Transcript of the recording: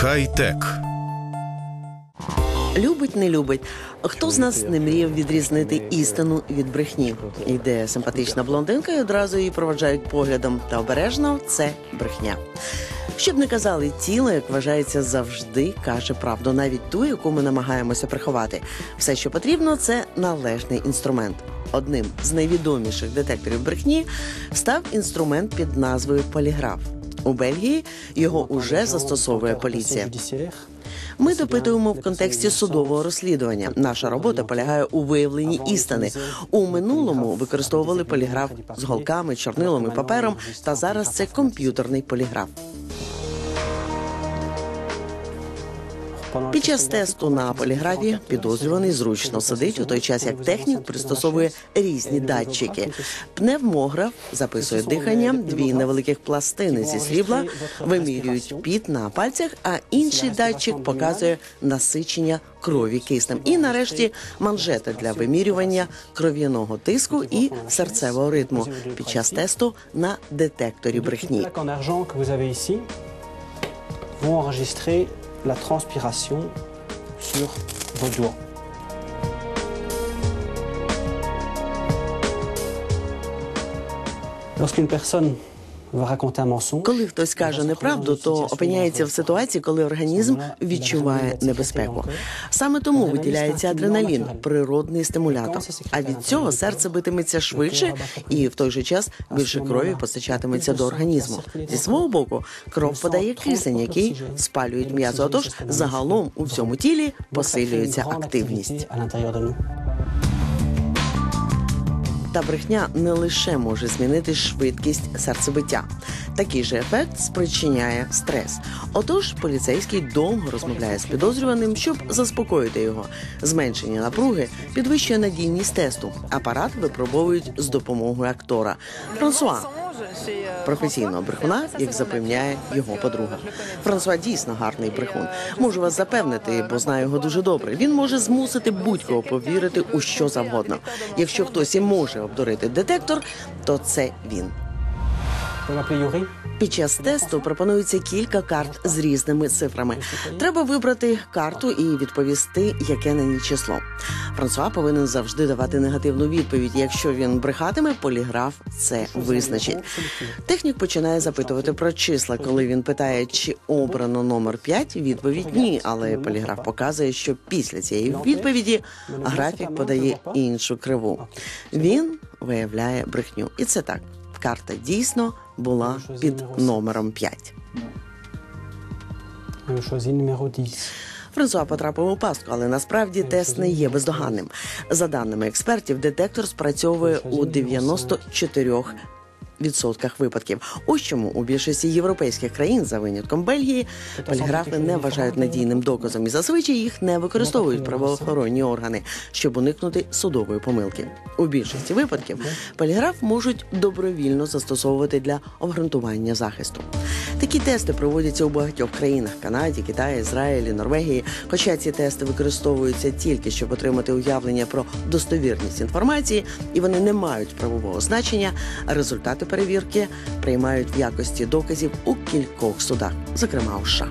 Хай-тек. Любить, не любить. Хто з нас не мріяв відрізнити істину від брехні? Йде симпатична блондинка і одразу її проваджають поглядом. Та обережно це брехня. Щоб не казали, тіло, як вважається, завжди каже правду, навіть ту, яку ми намагаємося приховати. Все, що потрібно, це належний інструмент. Одним з найвідоміших детекторів брехні став інструмент під назвою поліграф. У Бельгії його уже застосовує поліція. Ми допитуємо в контексті судового розслідування. Наша робота полягає у виявленні істини. У минулому використовували поліграф з голками, чорнилом і папером. Та зараз це комп'ютерний поліграф. Під час тесту на поліграфі підозрюваний зручно сидить у той час, як технік пристосовує різні датчики. Пневмограф записує дихання, дві невеликих пластини зі срібла вимірюють піт на пальцях, а інший датчик показує насичення крові киснем. І нарешті манжета для вимірювання кров'яного тиску і серцевого ритму під час тесту на детекторі брехні. la transpiration sur vos doigts. Lorsqu'une personne Коли хтось каже неправду, то опиняється в ситуації, коли організм відчуває небезпеку. Саме тому виділяється адреналін, природний стимулятор. А від цього серце битиметься швидше і в той же час більше крові постачатиметься до організму. Зі свого боку, кров подає кисень, який спалює м'язо. Отож, загалом у всьому тілі посилюється активність. Та брехня не лише може змінити швидкість серцебиття. Такий же ефект спричиняє стрес. Отож, поліцейський довго розмовляє з підозрюваним, щоб заспокоїти його. Зменшення напруги підвищує надійність тесту. Апарат випробовують з допомогою актора. Франсуа професійного брехуна, як запевняє його подруга. Франсуа дійсно гарний брехун. Можу вас запевнити, бо знаю його дуже добре. Він може змусити будь-кого повірити у що завгодно. Якщо хтось і може обдурити детектор, то це він. Під час тесту пропонується кілька карт з різними цифрами. Треба вибрати карту і відповісти, яке на ній число. Франсуа повинен завжди давати негативну відповідь. Якщо він брехатиме, поліграф це визначить. Технік починає запитувати про числа. Коли він питає, чи обрано номер 5, відповідь ні. Але поліграф показує, що після цієї відповіді графік подає іншу криву. Він виявляє брехню, і це так. Карта дійсно була під номером 5. Je choisis numéro 10. Франсуа потрапив у пастку, але насправді тест не є бездоганним. За даними експертів, детектор спрацьовує у 94 Відсотках випадків. Ось чому у більшості європейських країн, за винятком Бельгії, поліграфи не вважають надійним доказом і зазвичай їх не використовують правоохоронні органи, щоб уникнути судової помилки. У більшості випадків поліграф можуть добровільно застосовувати для обґрунтування захисту. Такі тести проводяться у багатьох країнах Канаді, Китаї, Ізраїлі, Норвегії. Хоча ці тести використовуються тільки щоб отримати уявлення про достовірність інформації, і вони не мають правового значення. Результати перевірки приймають в якості доказів у кількох судах, зокрема у США.